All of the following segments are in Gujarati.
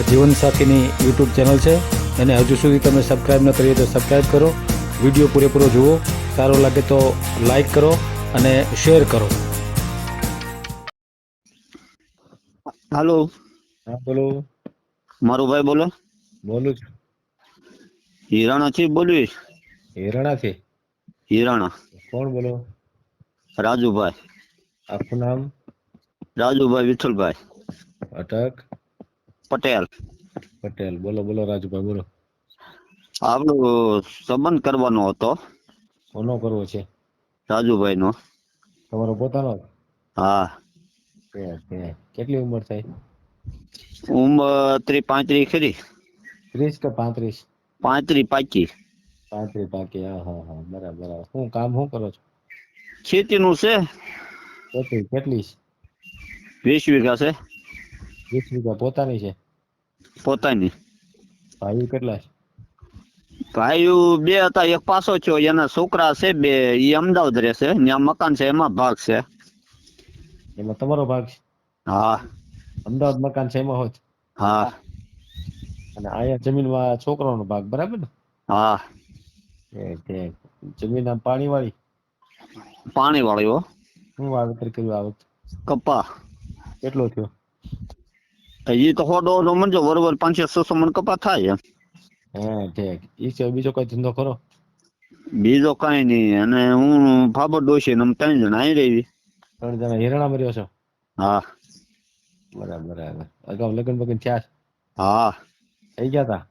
આ જીવનસાથીની યુટ્યુબ ચેનલ છે. એને હજુ સુધી તમે સબસ્ક્રાઈબ ન કરીએ તો સબસ્ક્રાઈબ કરો. વીડિયો પૂરેપૂરો જુઓ. સારો લાગે તો લાઈક કરો અને શેર કરો. હાલો. હા બોલો. મારો ભાઈ બોલો. બોલું છું. હિરાણા થી બોલવી હિરણાથી? હિરાણા. કોણ બોલો? રાજુભાઈ. આપનું નામ? રાજુભાઈ વિઠ્ઠલભાઈ. અટક. પટેલ. પટેલ. બોલો બોલો રાજુભાઈ બોલો. આપણો સંબંધ કરવાનો હતો. કોનો કરવો છે? રાજુભાઈ નો તમારો પોતાનો? હા. કેટલી ઉંમર થાય ઉંમર ત્રી પાંત્રી ખરી. ત્રીસ કે પાંત્રીસ? પાંત્રી પાકી. પાંત્રીસ પાકી હા હા હા. બરાબર બરાબર. શું કામ શું કરો છો? ખેતીનું છે. કેટલી કેટલી વીસ વીઘા છે. વીસ વીઘા પોતાની છે? પોતાની. ભાઈ કેટલા ભાઈ ભાઈઓ બે હતા એક પાસો છો એના છોકરા છે બે એ અમદાવાદ રહેશે ત્યાં મકાન છે એમાં ભાગ છે. એમાં તમારો ભાગ છે? હા. અમદાવાદ મકાન છે એમાં હોય હા. અને અહીંયા જમીનમાં છોકરાનો ભાગ બરાબર ને? હા. જમીન આમ પાણી વાળી પાણી વાળી હો શું વાવેતર કર્યું આ વખતે? કપા. કેટલો થયો? એ તો હોડો હોડો મંજો બરોબર પાંચસો છસો મણ કપા થાય હા ઠીક ઈ છે બીજો કઈ ધંધો કરો બીજો કઈ નહીં અને હું ફાબર ડોશી ને ત્રણ જણા આવી રહી ત્રણ જણા હિરણામાં મર્યો છો? હા. બરાબર બરાબર. અગાઉ લગ્ન બગન થયા? હા. થઈ ગયા તા?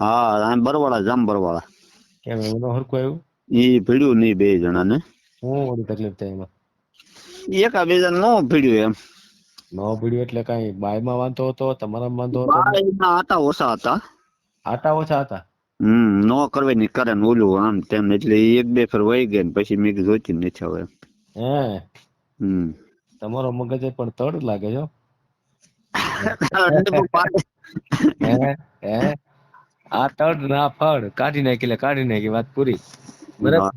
હા આમ બરવાળા જામ બરવાળા. કેમ એનું હરખું આવ્યું? એ ભીડ્યું નહીં બે જણા ને શું તકલીફ થાય એમાં? એકા બે જણ નો ભીડ્યું એમ. ન પીડ્યું એટલે કઈ બાયમાં વાંધો હતો તમારામાં વાંધો હતો? આટા ઓછા હતા. આટા ઓછા હતા? હમ નો કરવે ની કરે ને ઓલું આમ તેમ એટલે એક બે ફેર વહી ગયા ને પછી મેં કીધું જોઈતી જ નથી હવે. હે? હમ. તમારો મગજ પણ તડ લાગે છો આ તડ ના ફળ કાઢી નાખી એટલે કાઢી નાખી વાત પૂરી. બરાબર?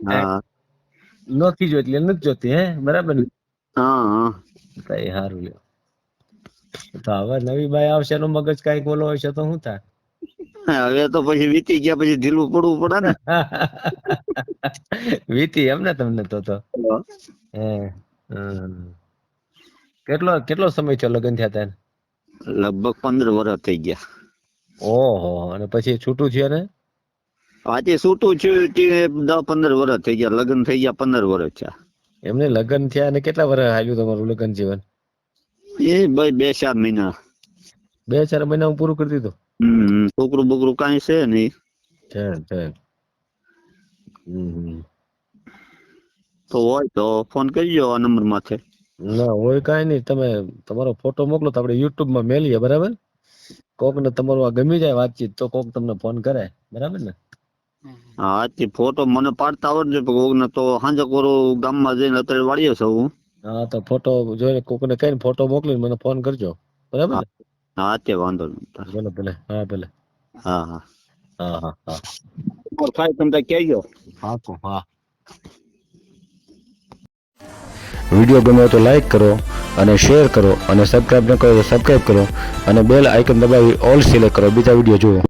હા નથી જોતી એટલે નથી જોતી હે? બરાબર ને? હા હા. કઈ સારું લ્યો. તો હવે નવી બાઈ આવશે એનું મગજ કંઈક બોલો હશે તો શું થાય? હવે તો પછી વીતી ગયા પછી ઢીલું પડવું પડે ને. વીતી એમ ને તમને તો તો. કેટલો કેટલો સમય થયો લગ્ન થયા હતા લગભગ પંદર વર્ષ થઈ ગયા. ઓહો અને પછી છૂટું છે ને આજે છૂટું છે દસ પંદર વર્ષ થઈ ગયા લગ્ન થઈ ગયા પંદર વર્ષ થયા. એમને લગ્ન થયા અને કેટલા વર્ષ હાલ્યું તમારું લગ્ન જીવન? એ ભાઈ બે ચાર મહિના. બે ચાર મહિના હું પૂરું કરી દીધું? છોકરું બોકરું કાંઈ છે નહીં. તો હોય તો ફોન કરજો આ નંબર માથે. ના હોય કાંઈ નહીં. તમે તમારો ફોટો મોકલો તો આપણે યુટ્યુબમાં મેલીએ બરાબર? કોક ને તમારું આ ગમી જાય વાતચીત તો કોક તમને ફોન કરે બરાબર ને? હા તે ફોટો મને પાડતા આવડજો પણ કોકને તો સાંજે કોરો ગામમાં જઈને અત્યારે વાળીએ છું હું. હા તો ફોટો જોઈને કોક ને કહીને ફોટો મોકલીને મને ફોન કરજો. બરાબર હા તે વાંધો નહીં ભલે ભલે હા ભલે. હા હા. હા હા હા. થાય તમે કહેજો. હા તો હા. વીડિયો ગમ્યો તો લાઈક કરો અને શેર કરો અને સબસ્ક્રાઇબ ન કરો તો સબસ્ક્રાઇબ કરો અને બેલ આઇકન દબાવી ઓલ સિલેક્ટ કરો. બીજા વીડિયો જુઓ.